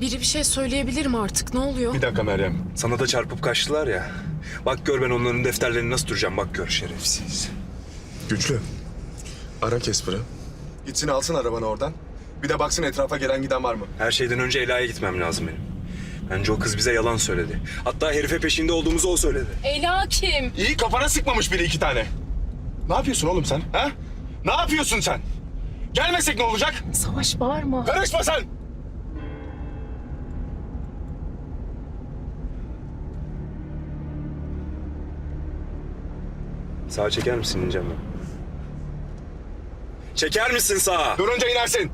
Biri bir şey söyleyebilir mi artık? Ne oluyor? Bir dakika Meryem. Sana da çarpıp kaçtılar ya. Bak gör ben onların defterlerini nasıl duracağım. Bak gör şerefsiz. Güçlü. Ara Kesper'ı. Gitsin alsın arabanı oradan. Bir de baksın etrafa gelen giden var mı? Her şeyden önce Ela'ya gitmem lazım benim. Bence o kız bize yalan söyledi. Hatta herife peşinde olduğumuzu o söyledi. Ela kim? İyi kafana sıkmamış biri iki tane. Ne yapıyorsun oğlum sen? Ha? Ne yapıyorsun sen? Gelmesek ne olacak? Savaş bağırma. Karışma sen! Sağa çeker misin ineceğim ben? Çeker misin sağa? Durunca inersin.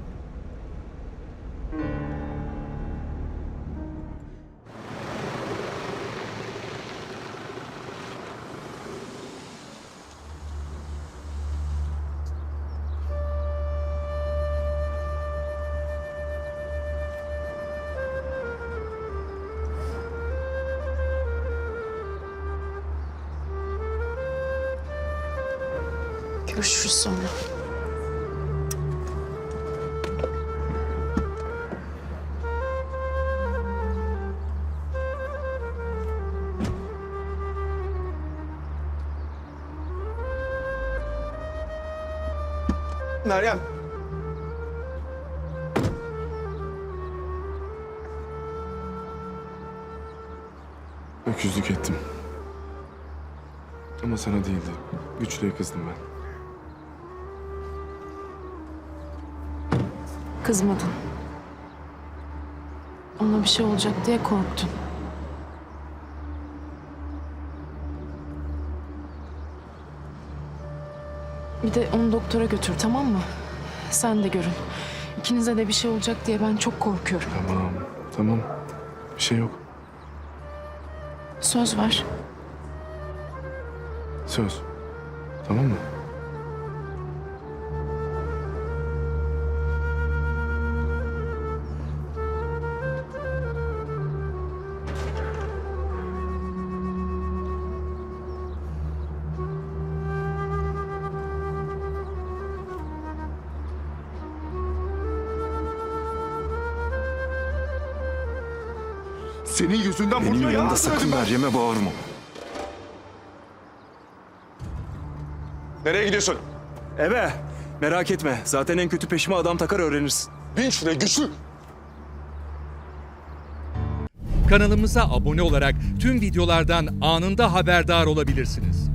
Görüşürüz sonra. Meryem. Öküzlük ettim. Ama sana değildi. Güçlüye kızdım ben. Kızmadın. Ona bir şey olacak diye korktun. Bir de onu doktora götür tamam mı? Sen de görün. İkinize de bir şey olacak diye ben çok korkuyorum. Tamam, tamam. Bir şey yok. Söz ver. Söz. Tamam mı? Senin yüzünden Benim ya. yanımda sakın Meryem'e bağırma. Nereye gidiyorsun? Eve. Merak etme. Zaten en kötü peşime adam takar öğrenirsin. Bin şuraya güçlü. Kanalımıza abone olarak tüm videolardan anında haberdar olabilirsiniz.